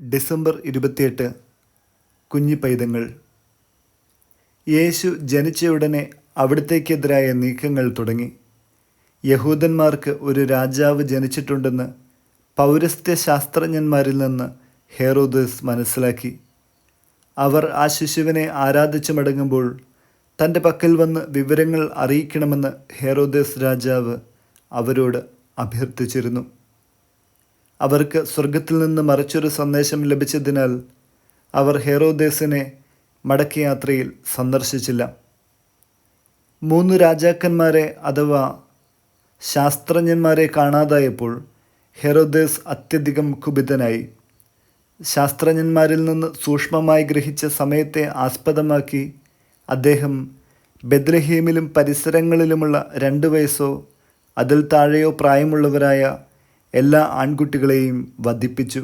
December ഇരുപത്തിയെട്ട് കുഞ്ഞി പൈതങ്ങൾ യേശു ജനിച്ചയുടനെ അവിടത്തേക്കെതിരായ നീക്കങ്ങൾ തുടങ്ങി. യഹൂദന്മാർക്ക് ഒരു രാജാവ് ജനിച്ചിട്ടുണ്ടെന്ന് പൗരസ്ത്യ ശാസ്ത്രജ്ഞന്മാരിൽ നിന്ന് ഹെറോദസ് മനസ്സിലാക്കി. അവർ ആ ശിശുവിനെ ആരാധിച്ചു മടങ്ങുമ്പോൾ തന്റെ പക്കൽ വന്ന് വിവരങ്ങൾ അറിയിക്കണമെന്ന് ഹേറോദേസ് രാജാവ് അവരോട് അഭ്യർത്ഥിച്ചിരുന്നു. അവർക്ക് സ്വർഗത്തിൽ നിന്ന് മറിച്ചൊരു സന്ദേശം ലഭിച്ചതിനാൽ അവർ ഹെറോദേസിനെ മടക്കയാത്രയിൽ സന്ദർശിച്ചില്ല. മൂന്ന് രാജാക്കന്മാരെ അഥവാ ശാസ്ത്രജ്ഞന്മാരെ കാണാതായപ്പോൾ ഹെറോദേസ് അത്യധികം കുപിതനായി. ശാസ്ത്രജ്ഞന്മാരിൽ നിന്ന് സൂക്ഷ്മമായി ഗ്രഹിച്ച സമയത്തെ ആസ്പദമാക്കി അദ്ദേഹം ബദ്രഹീമിലും പരിസരങ്ങളിലുമുള്ള രണ്ട് വയസ്സോ അതിൽ താഴെയോ പ്രായമുള്ളവരായ എല്ലാ ആൺകുട്ടികളെയും വധിപ്പിച്ചു.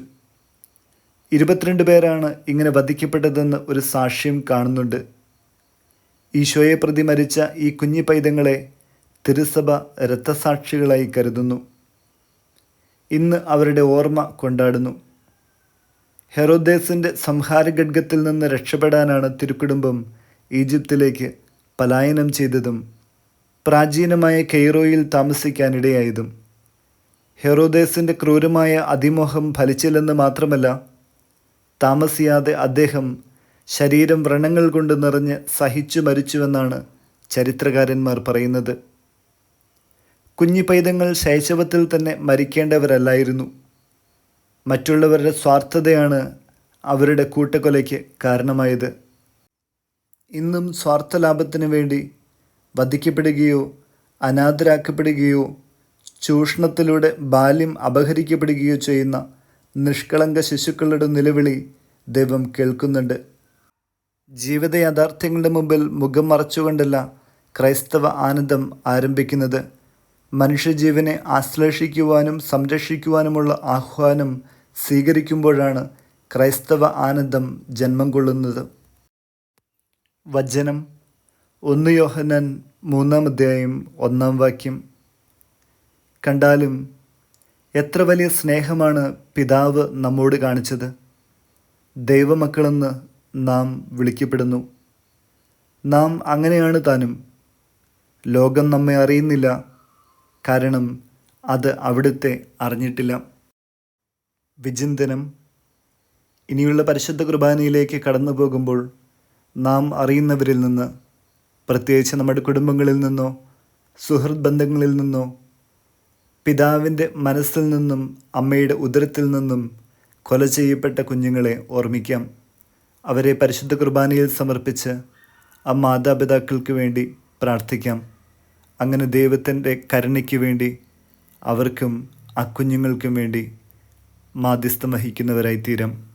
ഇരുപത്തിരണ്ട് പേരാണ് ഇങ്ങനെ വധിക്കപ്പെട്ടതെന്ന് ഒരു സാക്ഷ്യം കാണുന്നുണ്ട്. ഈശോയെ പ്രതി മരിച്ച ഈ കുഞ്ഞി പൈതങ്ങളെ തിരുസഭ രക്തസാക്ഷികളായി കരുതുന്നു. ഇന്ന് അവരുടെ ഓർമ്മ കൊണ്ടാടുന്നു. ഹെറോദേസിന്റെ സംഹാരഗഡ്ഗത്തിൽ നിന്ന് രക്ഷപ്പെടാനാണ് തിരുക്കുടുംബം ഈജിപ്തിലേക്ക് പലായനം ചെയ്തതും പ്രാചീനമായ കെയ്റോയിൽ താമസിക്കാനിടയായതും. ഹെറോദേസിന്റെ ക്രൂരമായ അതിമോഹം ഫലിച്ചില്ലെന്ന് മാത്രമല്ല താമസിയാതെ അദ്ദേഹം ശരീരം വ്രണങ്ങൾ കൊണ്ട് നിറഞ്ഞ് സഹിച്ചു മരിച്ചുവെന്നാണ് ചരിത്രകാരന്മാർ പറയുന്നത്. കുഞ്ഞി പൈതങ്ങൾ ശൈശവത്തിൽ തന്നെ മരിക്കേണ്ടവരല്ലായിരുന്നു. മറ്റുള്ളവരുടെ സ്വാർത്ഥതയാണ് അവരുടെ കൂട്ടക്കൊലയ്ക്ക് കാരണമായത്. ഇന്നും സ്വാർത്ഥ ലാഭത്തിനു വേണ്ടി വധിക്കപ്പെടുകയോ അനാഥരാക്കപ്പെടുകയോ ചൂഷണത്തിലൂടെ ബാല്യം അപഹരിക്കപ്പെടുകയോ ചെയ്യുന്ന നിഷ്കളങ്ക ശിശുക്കളുടെ നിലവിളി ദൈവം കേൾക്കുന്നുണ്ട്. ജീവിത യാഥാർത്ഥ്യങ്ങളുടെ മുമ്പിൽ മുഖം മറച്ചുകൊണ്ടല്ല ക്രൈസ്തവ ആനന്ദം ആരംഭിക്കുന്നത്. മനുഷ്യജീവനെ ആശ്ലേഷിക്കുവാനും സംരക്ഷിക്കുവാനുമുള്ള ആഹ്വാനം സ്വീകരിക്കുമ്പോഴാണ് ക്രൈസ്തവ ആനന്ദം ജന്മം കൊള്ളുന്നത്. വചനം. ഒന്ന് യോഹനൻ മൂന്നാം അധ്യായം ഒന്നാം വാക്യം. കണ്ടാലും എത്ര വലിയ സ്നേഹമാണ് പിതാവ് നമ്മോട് കാണിച്ചത്. ദൈവമക്കളെന്ന് നാം വിളിക്കപ്പെടുന്നു. നാം അങ്ങനെയാണ് താനും. ലോകം നമ്മെ അറിയുന്നില്ല. കാരണം അത് അവിടുത്തെ അറിഞ്ഞിട്ടില്ല. വിചിന്തനം. ഇനിയുള്ള പരിശുദ്ധ കുർബാനയിലേക്ക് കടന്നു പോകുമ്പോൾ നാം അറിയുന്നവരിൽ നിന്ന് പ്രത്യേകിച്ച് നമ്മുടെ കുടുംബങ്ങളിൽ നിന്നോ സുഹൃത് ബന്ധങ്ങളിൽ നിന്നോ പിതാവിന്റെ മനസ്സിൽ നിന്നും അമ്മയുടെ ഉദരത്തിൽ നിന്നും കൊല ചെയ്യപ്പെട്ട കുഞ്ഞുങ്ങളെ ഓർമ്മിക്കാം. അവരെ പരിശുദ്ധ കുർബാനയിൽ സമർപ്പിച്ച് ആ മാതാപിതാക്കൾക്ക് വേണ്ടി പ്രാർത്ഥിക്കാം. അങ്ങനെ ദൈവത്തിന്റെ കരുണയ്ക്ക് വേണ്ടി അവർക്കും ആ കുഞ്ഞുങ്ങൾക്കും വേണ്ടി മാധ്യസ്ഥം വഹിക്കുന്നവരായി തീരാം